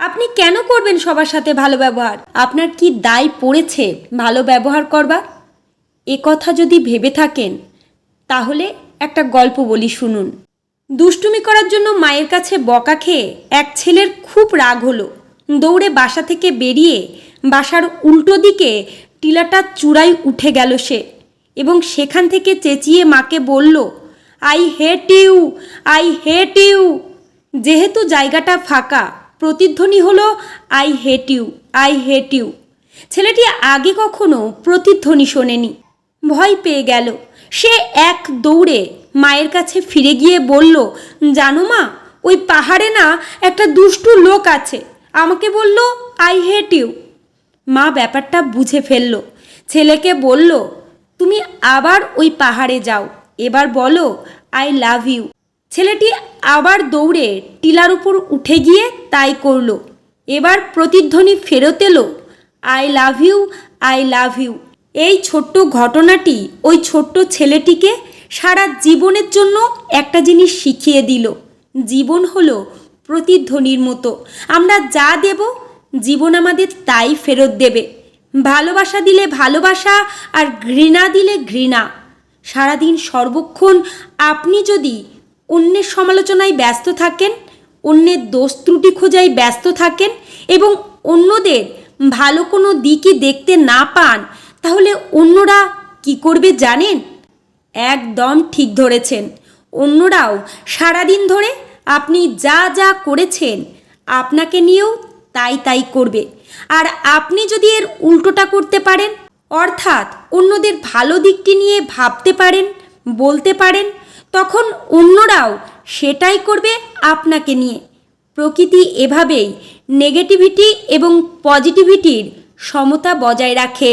আপনি কেন করবেন সবার সাথে ভালো ব্যবহার? আপনার কি দায় পড়েছে ভালো ব্যবহার করবার? এ কথা যদি ভেবে থাকেন, তাহলে একটা গল্প বলি শুনুন। দুষ্টুমি করার জন্য মায়ের কাছে বকা খেয়ে এক ছেলের খুব রাগ হলো। দৌড়ে বাসা থেকে বেরিয়ে বাসার উল্টো দিকে টিলাটা চূড়ায় উঠে গেল সে এবং সেখান থেকে চেঁচিয়ে মাকে বলল, I hate you, I hate you. যেহেতু জায়গাটা ফাঁকা প্রতিধ্বনি হলো I hate you I hate you ছেলেটি আগে কখনো প্রতিধ্বনি শোনেনি। ভয় পেয়ে গেল। সে এক দৌড়ে মায়ের কাছে ফিরে গিয়ে বলল, জানো মা, ওই পাহাড়ে না একটা দুষ্টু লোক আছে। আমাকে বলল আই হেট ইউ মা ব্যাপারটা বুঝে ফেলল। ছেলেকে বলল, তুমি আবার ওই পাহাড়ে যাও। এবার বলো আই লাভ ইউ ছেলেটি আবার দৌড়ে টিলার উপর উঠে গিয়ে তাই করল। এবার প্রতিধ্বনি ফেরত এলো, I love you, I love you. এই ছোট্ট ঘটনাটি ওই ছোট্ট ছেলেটিকে সারা জীবনের জন্য একটা জিনিস শিখিয়ে দিল। জীবন হলো প্রতিধ্বনির মতো। আমরা যা দেব, জীবন আমাদের তাই ফেরত দেবে। ভালোবাসা দিলে ভালোবাসা আর ঘৃণা দিলে ঘৃণা। সারাদিন সর্বক্ষণ আপনি যদি অন্যের সমালোচনায় ব্যস্ত থাকেন, অন্যের দোষ ত্রুটি খোঁজায় ব্যস্ত থাকেন এবং অন্যদের ভালো কোনো দিকই দেখতে না পান, তাহলে অন্যরা কি করবে জানেন? একদম ঠিক ধরেছেন। অন্যরাও সারাদিন ধরে আপনি যা যা করেছেন আপনাকে নিয়েও তাই তাই করবে। আর আপনি যদি এর উল্টোটা করতে পারেন, অর্থাৎ অন্যদের ভালো দিকটি নিয়ে ভাবতে পারেন, বলতে পারেন তখন অন্যরাও সেটাই করবে আপনাকে নিয়ে। প্রকৃতি এভাবেই নেগেটিভিটি এবং পজিটিভিটির সমতা বজায় রাখে।